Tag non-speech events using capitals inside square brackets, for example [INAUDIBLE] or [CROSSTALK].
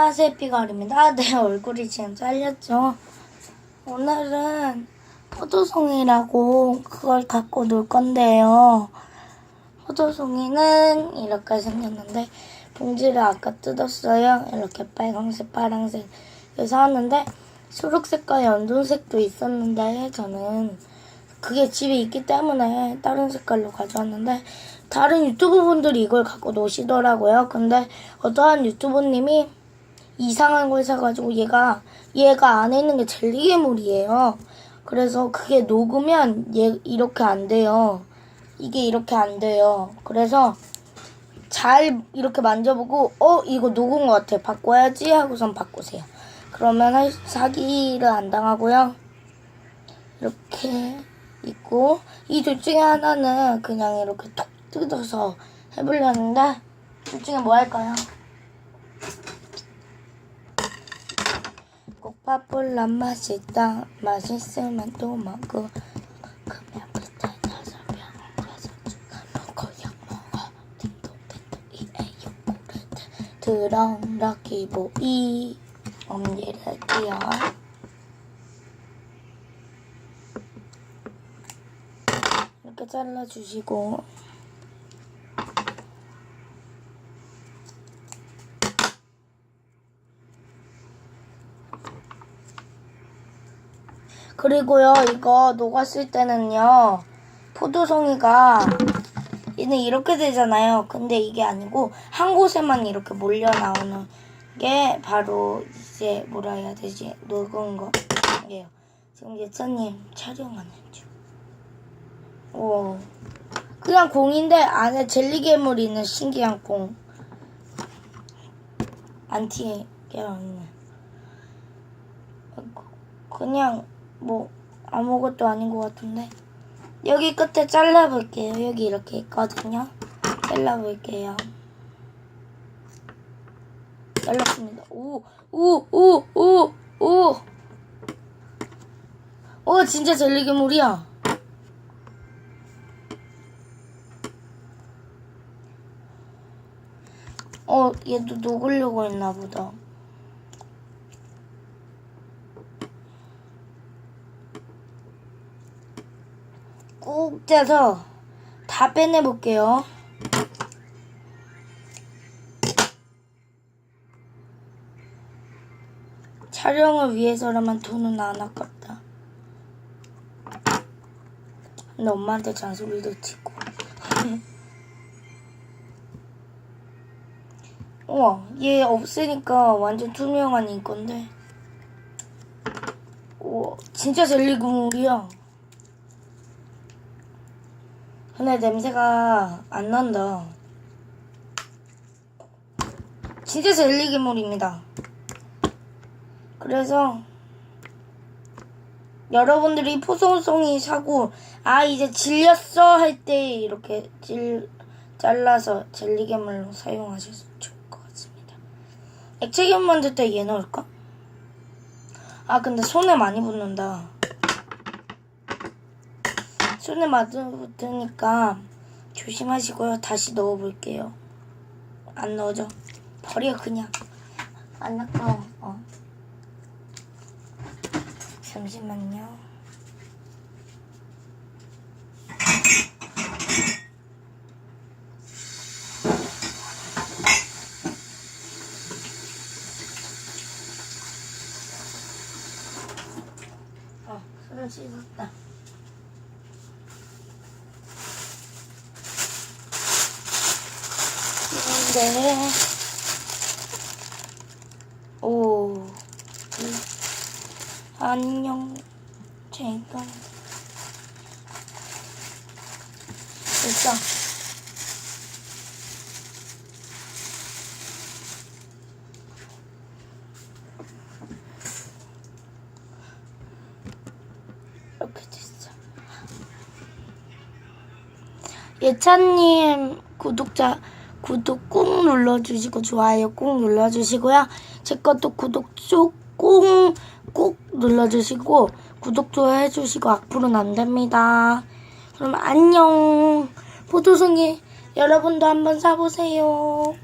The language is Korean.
안녕하세요, 피가을입니다. 네, 얼굴이 지금 잘렸죠? 오늘은 포도송이라고 그걸 갖고 놀 건데요. 포도송이는 이렇게 생겼는데, 봉지를 아까 뜯었어요. 이렇게 빨강색, 파랑색. 그래서 하는데, 초록색과 연두색도 있었는데, 저는 그게 집에 있기 때문에 다른 색깔로 가져왔는데 다른 유튜브 분들이 이걸 갖고 노시더라고요. 근데 어떠한 유튜버님이 이상한 걸 사가지고 얘가 얘가 안에 있는 게 젤리 괴물이에요. 그래서 그게 녹으면 얘 이렇게 안 돼요. 이게 이렇게 안 돼요. 그래서 잘 이렇게 만져보고 어 이거 녹은 것 같아 바꿔야지 하고선 바꾸세요. 그러면 사기를 안 당하고요. 이렇게 있고 이 둘 중에 하나는 그냥 이렇게 톡 뜯어서 해보려는데 둘 중에 뭐 할까요? Kok파폴란 맛있다. 맛있으면 또 먹고 그냥 밑에 다섯 병 가서 먹고 약 먹어 딩동댕동 이에 요구르트 드럼 럭키보이. 엄지를 할게요 이렇게 잘라주시고 그리고요 이거 녹았을 때는요 포도송이가 얘는 이렇게 되잖아요 근데 이게 아니고 한 곳에만 이렇게 몰려 나오는 게 바로 이제 뭐라 해야 되지 녹은 거예요 지금 예찬님 촬영하는 중 오. 그냥 공인데 안에 젤리 괴물 있는 신기한 공. 안티 계열 있는. 그냥 뭐 아무것도 아닌 것 같은데. 여기 끝에 잘라볼게요. 여기 이렇게 있거든요. 잘라볼게요. 잘랐습니다. 오, 오, 오, 오, 오. 오, 진짜 젤리 괴물이야. 어, 얘도 녹으려고 했나 보다. 꾹 짜서 다 빼내 볼게요. 촬영을 위해서라면 돈은 안 아깝다. 근데 엄마한테 잔소리도 치고. [LAUGHS] 우와, 얘 없으니까 완전 투명한 이건데. 우와, 진짜 젤리 국물이야. 근데 냄새가 안 난다. 진짜 젤리 괴물입니다. 그래서 여러분들이 포송송이 사고 아 이제 질렸어 할 때 이렇게 질 잘라서 젤리 괴물로 사용하셨으면 좋을 것 같습니다. 액체 괴물 만들 때 얘 넣을까? 아 근데 손에 많이 붙는다. 손에 많이 붙으니까 조심하시고요. 다시 넣어볼게요. 안 넣어져. 버려 그냥. 안 넣고 어. 잠시만요. 어, 손을 씻었다. 네. 오. 음. 안녕. 제가. 됐어. 이렇게 됐어. 예찬님 구독자 구독 꾹 눌러주시고 좋아요 꾹 눌러주시고요. 제 것도 구독 쭉꾹꾹 눌러주시고 구독 좋아요 해주시고 악플은 안 됩니다. 그럼 안녕. 포도송이 여러분도 한번 사보세요.